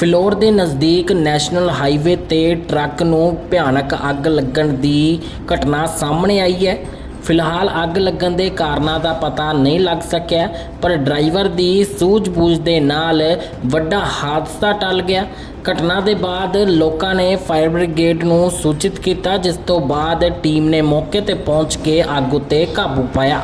ਫਿਲੌਰ ਦੇ ਨਜ਼ਦੀਕ national highway ਤੇ ਟਰੱਕ ਨੂੰ ਭਿਆਨਕ ਅੱਗ ਲੱਗਣ ਦੀ ਘਟਨਾ ਸਾਹਮਣੇ ਆਈ ਹੈ। ਫਿਲਹਾਲ ਅੱਗ ਲੱਗਣ ਦੇ ਕਾਰਨਾਂ ਦਾ ਪਤਾ ਨਹੀਂ ਲੱਗ ਸਕਿਆ, ਪਰ ਡਰਾਈਵਰ ਦੀ ਸੂਝ-ਬੂਝ ਦੇ ਨਾਲ ਵੱਡਾ ਹਾਦਸਾ ਟਲ ਗਿਆ। ਘਟਨਾ ਦੇ ਬਾਅਦ ਲੋਕਾਂ ਨੇ ਫਾਇਰ ਬ੍ਰਿਗੇਡ ਨੂੰ ਸੂਚਿਤ ਕੀਤਾ, ਜਿਸ ਤੋਂ ਬਾਅਦ ਟੀਮ ਨੇ ਮੌਕੇ ਤੇ ਪਹੁੰਚ ਕੇ ਅੱਗ ਉੱਤੇ ਕਾਬੂ ਪਾਇਆ।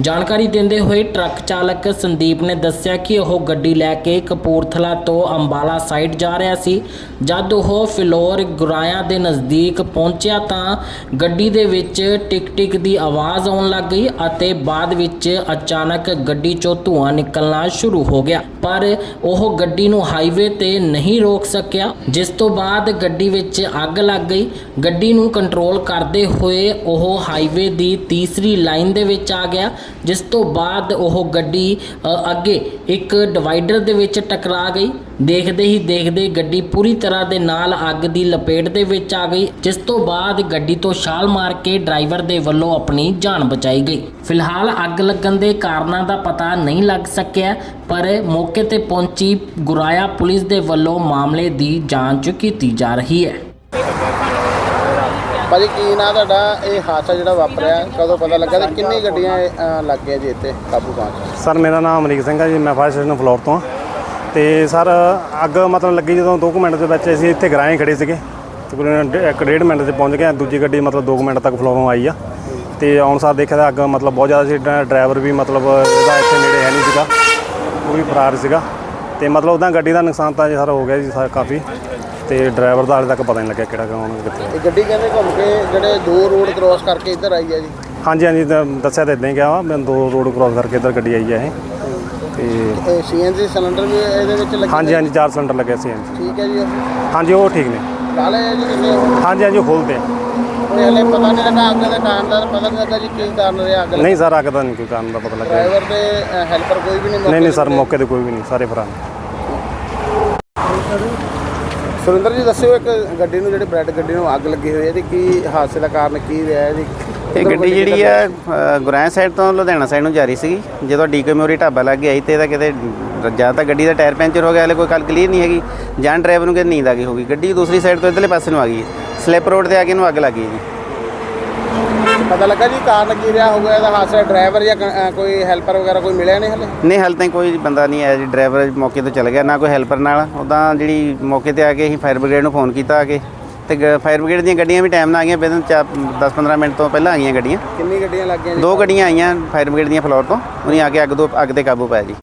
ਜਾਣਕਾਰੀ ਦਿੰਦੇ ਹੋਏ ਟਰੱਕ ਚਾਲਕ ਸੰਦੀਪ ਨੇ ਦੱਸਿਆ ਕਿ ਉਹ ਗੱਡੀ ਲੈ ਕੇ ਕਪੂਰਥਲਾ ਤੋਂ ਅੰਬਾਲਾ ਸਾਈਡ ਜਾ ਰਿਹਾ ਸੀ। ਜਦ ਉਹ ਫਿਲੌਰ ਗੁਰਾਇਆ ਦੇ ਨਜ਼ਦੀਕ ਪਹੁੰਚਿਆ ਤਾਂ ਗੱਡੀ ਦੇ ਵਿੱਚ ਟਿਕ ਟਿਕ ਦੀ ਆਵਾਜ਼ ਆਉਣ ਲੱਗ ਗਈ ਅਤੇ ਬਾਅਦ ਵਿੱਚ ਅਚਾਨਕ ਗੱਡੀ ਚੋਂ ਧੂੰਆਂ ਨਿਕਲਣਾ ਸ਼ੁਰੂ ਹੋ ਗਿਆ। ਪਰ ਉਹ ਗੱਡੀ ਨੂੰ ਹਾਈਵੇ ਤੇ ਨਹੀਂ ਰੋਕ ਸਕਿਆ ਜਿਸ ਤੋਂ ਬਾਅਦ ਗੱਡੀ ਵਿੱਚ ਅੱਗ ਲੱਗ ਗਈ। ਗੱਡੀ ਨੂੰ ਕੰਟਰੋਲ ਕਰਦੇ ਹੋਏ ਉਹ ਹਾਈਵੇ ਦੀ ਤੀਸਰੀ ਲਾਈਨ ਦੇ ਵਿੱਚ ਆ ਗਿਆ, ਜਿਸ ਤੋਂ ਬਾਅਦ ਉਹ ਗੱਡੀ ਅੱਗੇ ਇੱਕ ਡਿਵਾਈਡਰ ਦੇ ਵਿੱਚ ਟਕਰਾ ਗਈ। ਦੇਖਦੇ ਹੀ ਦੇਖਦੇ ਗੱਡੀ ਪੂਰੀ ਤਰ੍ਹਾਂ ਦੇ ਨਾਲ ਅੱਗ ਦੀ ਲਪੇਟ ਦੇ ਵਿੱਚ ਆ ਗਈ, ਜਿਸ ਤੋਂ ਬਾਅਦ ਗੱਡੀ ਤੋਂ ਛਾਲ ਮਾਰ ਕੇ ਡਰਾਈਵਰ ਦੇ ਵੱਲੋਂ ਆਪਣੀ ਜਾਨ ਬਚਾਈ ਗਈ। ਫਿਲਹਾਲ ਅੱਗ ਲੱਗਣ ਦੇ ਕਾਰਨਾਂ ਦਾ ਪਤਾ ਨਹੀਂ ਲੱਗ ਸਕਿਆ ਪਰ ਮੌਕੇ ਤੇ ਪਹੁੰਚੀ ਗੁਰਾਇਆ ਪੁਲਿਸ ਦੇ ਵੱਲੋਂ ਮਾਮਲੇ ਦੀ ਜਾਂਚ ਕੀਤੀ ਜਾ ਰਹੀ ਹੈ। ਭਾਜੀ ਕੀ ਨਾਂ ਤੁਹਾਡਾ? ਇਹ ਹਾਦਸਾ ਜਿਹੜਾ ਵਾਪਰਿਆ ਕਦੋਂ ਪਤਾ ਲੱਗਾ ਤੇ ਕਿੰਨੀ ਗੱਡੀਆਂ ਅਹ, ਲੱਗ ਗਈਆਂ ਜੀ ਇੱਥੇ ਕਾਬੂ ਪਾਉਣ? 'ਚ ਸਰ ਮੇਰਾ ਨਾਮ ਅਮਰੀਕ ਸਿੰਘ ਹੈ ਜੀ ਮੈਂ ਫਾਇਰ ਸਟੇਸ਼ਨ ਫਲੋਰ ਤੋਂ ਹਾਂ। ਤੇ ਸਰ ਅੱਗ ਮਤਲਬ ਲੱਗੀ ਜਦੋਂ 2 ਮਿੰਟ ਦੇ ਵਿੱਚ ਅਸੀਂ ਇੱਥੇ ਗਰਾਏ ਖੜੇ ਸੀਗੇ। ਤਕਰੀਬਨ ਡੇ- ਇੱਕ ਡੇਢ ਮਿੰਟ 'ਚ ਪਹੁੰਚ ਗਏ ਹਾਂ। ਦੂਜੀ ਗੱਡੀ ਮਤਲਬ 2 ਮਿੰਟ ਤੱਕ ਫਲੋਰੋਂ ਆਈ ਆ। ਤੇ ਆਉਣ ਸਾਰ ਦੇਖਿਆ ਤਾਂ ਅੱਗ ਮਤਲਬ ਬਹੁਤ ਜ਼ਿਆਦਾ ਸੀ ਡਰਾ- ਡਰਾਈਵਰ ਵੀ ਮਤਲਬ ਇਹਦਾ ਇੱਥੇ ਨੇੜੇ ਹੈ ਨਹੀਂ ਸੀਗਾ ਉਹ ਵੀ ਫਰਾਰ ਸੀਗਾ। ਤੇ ਮਤਲਬ ਉਹਦਾ ਗੱਡੀ ਦਾ ਨੁਕਸਾਨ ਤਾਂ ਸਰ ਹੋ ਗਿਆ ਜੀ ਸਰ ਕਾਫੀ। ਤੇ ਡਰਾਈਵਰ ਦਾ ਹਾਲੇ ਤੱਕ ਪਤਾ ਨਹੀਂ ਲੱਗਿਆ ਕਿਹੜਾ ਕੌਣ ਕਿੱਥੇ। ਇਹ ਗੱਡੀ ਕਹਿੰਦੇ ਘੁੰਮ ਕੇ ਜਿਹੜੇ ਦੋ ਰੋਡ ਕ੍ਰੋਸ ਕਰਕੇ ਇੱਧਰ ਆਈ ਹੈ ਜੀ। ਹਾਂਜੀ ਹਾਂਜੀ ਦੱਸਿਆ ਤਾਂ ਇਦਾਂ ਹੀ ਗਿਆ ਮੈਂ ਦੋ ਰੋਡ ਕ੍ਰਾਸ ਕਰਕੇ ਇੱਧਰ ਗੱਡੀ ਆਈ ਹੈ ਇਹ। ਤੇ ਇਹ ਸੀਐਨਜੀ ਸਿਲੰਡਰ ਵੀ ਇਹਦੇ ਵਿੱਚ ਲੱਗੇ ਹਾਂਜੀ ਹਾਂਜੀ ਚਾਰ ਸਿਲੰਡਰ ਲੱਗੇ ਸੀ ਹਾਂਜੀ ਠੀਕ ਹੈ ਜੀ। ਉਹ ਹਾਂਜੀ ਉਹ ਠੀਕ ਨੇ। ਲਾ ਲਿਆ ਜੀ ਹਾਂਜੀ ਹਾਂਜੀ ਉਹ ਖੋਲਦੇ ਆ ਤੇ ਹਲੇ ਪਤਾ ਨਹੀਂ ਲੱਗਾ ਅੱਗ ਦੇ ਕਾਰਨ ਦਾ ਪਤਾ ਨਹੀਂ ਲੱਗਾ ਜੀ ਕੀ ਕਾਰਨ ਰਿਹਾ ਅੱਗ ਨਹੀਂ ਸਰ ਅੱਗ ਦਾ ਨਹੀਂ ਕੋਈ ਕਾਰਨ ਦਾ ਪਤਾ ਲੱਗਿਆ। ਡਰਾਈਵਰ ਤੇ ਹੈਲਪਰ ਕੋਈ ਵੀ ਨਹੀਂ ਨਹੀਂ ਨਹੀਂ ਸਰ ਮੌਕੇ ਤੇ ਕੋਈ ਵੀ ਨਹੀਂ ਸਾਰੇ ਭਰਾ ਨੇ। ਸੁਰਿੰਦਰ ਜੀ ਦੱਸਿਓ ਇੱਕ ਗੱਡੀ ਨੂੰ ਜਿਹੜੀ ਬ੍ਰੈਡ ਗੱਡੀ ਨੂੰ ਅੱਗ ਲੱਗੀ ਹੋਈ ਹੈ ਤੇ ਕੀ ਹਾਦਸੇ ਦਾ ਕਾਰਨ ਕੀ ਰਿਹਾ ਹੈ ਜੀ? ਇਹ ਗੱਡੀ ਜਿਹੜੀ ਆ ਅ, ਗੁਰਾਇਆ ਸਾਈਡ ਤੋਂ ਲੁਧਿਆਣਾ ਸਾਈਡ ਨੂੰ ਜਾ ਰਹੀ ਸੀਗੀ। ਜਦੋਂ ਡੀਕੇ ਮੋਰੀ ਢਾਬਾ ਲੱਗ ਗਿਆ ਤੇ ਇਹਦਾ ਕਿਤੇ ਜਾਂ ਤਾਂ ਗੱਡੀ ਦਾ ਟਾਇਰ ਪੈਂਚਰ ਹੋ ਗਿਆ ਹਲੇ ਕੋਈ ਗੱਲ ਕਲੀਅਰ ਨਹੀਂ ਹੈਗੀ। ਜਾਂ ਡਰਾਈਵਰ ਨੂੰ ਕਿਤੇ ਨੀਂਦ ਆ ਗਈ ਹੋਗੀ ਗੱਡੀ ਦੂਸਰੀ ਸਾਈਡ ਤੋਂ ਇਧਰਲੇ ਪਾਸੇ ਨੂੰ ਆ ਗਈ ਸਲਿੱਪ ਰੋਡ ਤੇ ਆ ਕੇ ਇਹਨੂੰ ਅੱਗ ਲੱਗ ਗਈ ਜੀ। ਪਤਾ ਲੱਗਾ ਜੀ ਕਾਰਨ ਕੀ ਰਿਹਾ ਹੋਊਗਾ ਇਹਦਾ ਹਾਦਸਾ ਡਰਾਈਵਰ ਜਾਂ ਕ- ਕੋਈ ਹੈਲਪਰ ਵਗੈਰਾ ਕੋਈ ਮਿਲਿਆ ਨਹੀਂ ਹਲੇ? ਨਹੀਂ ਹਾਲੇ ਤਾਈਂ ਕੋਈ ਬੰਦਾ ਨਹੀਂ ਆਇਆ ਜੀ ਡਰਾਈਵਰ ਮੌਕੇ ਤੋਂ ਚਲ ਗਿਆ ਨਾ ਕੋਈ ਹੈਲਪਰ ਨਾਲ। ਉਦਾਂ ਜਿਹੜੀ ਮੌਕੇ ਤੇ ਆ ਕੇ ਅਸੀਂ ਫਾਇਰ ਬ੍ਰਿਗੇਡ ਨੂੰ ਫੋਨ ਕੀਤਾ ਆ ਕੇ ਤੇ ਫਾਇਰ ਬ੍ਰਿਗੇਡ ਦੀਆਂ ਗੱਡੀਆਂ ਵੀ ਟਾਈਮ ਨਾਲ ਆ ਗਈਆਂ ਬਿਦਨ 10-15 ਮਿੰਟ ਤੋਂ ਪਹਿਲਾਂ ਆ ਗਈਆਂ ਗੱਡੀਆਂ। ਕਿੰਨੀ ਗੱਡੀਆਂ ਲੱਗ ਗਈਆਂ ਜੀ? ਦੋ ਗੱਡੀਆਂ ਆਈਆਂ ਫਾਇਰ ਬ੍ਰਿਗੇਡ ਦੀਆਂ ਫਲੋਰ ਤੋਂ ਉਹਨੇ ਆ ਕੇ ਅੱਗ ਤੋਂ ਅੱਗ ਤੇ ਕਾਬੂ ਪਾਇਆ ਜੀ।